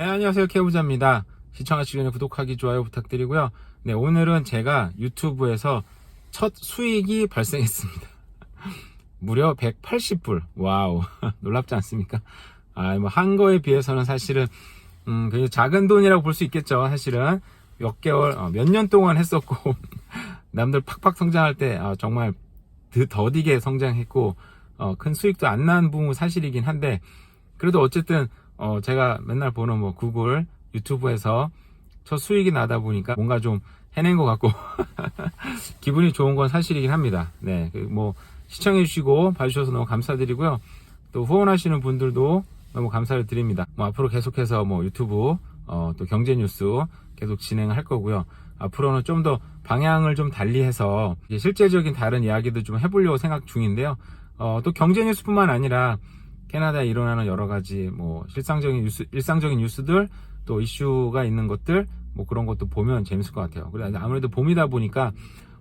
네, 안녕하세요. 케이부자입니다. 시청하시기 전에 구독하기, 좋아요 부탁드리고요. 네, 오늘은 제가 유튜브에서 첫 수익이 발생했습니다. 무려 180불. 와우. 놀랍지 않습니까? 아, 뭐, 한 거에 비해서는 사실은, 음, 굉장히 작은 돈이라고 볼 수 있겠죠. 사실은. 몇 개월, 어, 몇년 동안 했었고, 남들 팍팍 성장할 때, 아, 정말 드- 더디게 성장했고, 어, 큰 수익도 안 난 부분 사실이긴 한데, 그래도 어쨌든, 어, 제가 맨날 보는 뭐 구글, 유튜브에서 첫 수익이 나다 보니까 뭔가 좀 해낸 것 같고, 기분이 좋은 건 사실이긴 합니다. 네, 그뭐 시청해주시고 봐주셔서 너무 감사드리고요. 또 후원하시는 분들도 너무 감사를 드립니다. 뭐 앞으로 계속해서 뭐 유튜브, 어, 또 경제 뉴스 계속 진행할 거고요. 앞으로는 좀 더 방향을 좀 달리해서 실제적인 다른 이야기도 좀 해보려고 생각 중인데요. 어, 또 경제 뉴스뿐만 아니라 캐나다에 일어나는 여러 가지 뭐 실상적인 뉴스, 일상적인 뉴스들 또 이슈가 있는 것들 뭐 그런 것도 보면 재밌을 것 같아요. 그래 아무래도 봄이다 보니까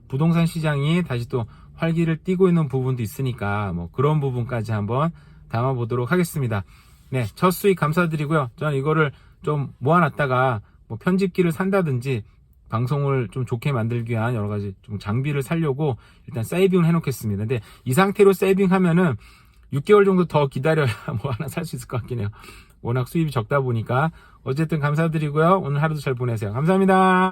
부동산 시장이 다시 또 활기를 띠고 있는 부분도 있으니까 뭐 그런 부분까지 한번 담아 보도록 하겠습니다. 네, 첫 수익 감사드리고요. 저는 이거를 좀 모아놨다가 뭐 편집기를 산다든지 방송을 좀 좋게 만들기 위한 여러 가지 좀 장비를 살려고 일단 세이빙을 해놓겠습니다. 근데 이 상태로 세이빙하면은 6개월 정도 더 기다려야 뭐 하나 살 수 있을 것 같긴 해요. 워낙 수입이 적다 보니까 어쨌든 감사드리고요. 오늘 하루도 잘 보내세요. 감사합니다.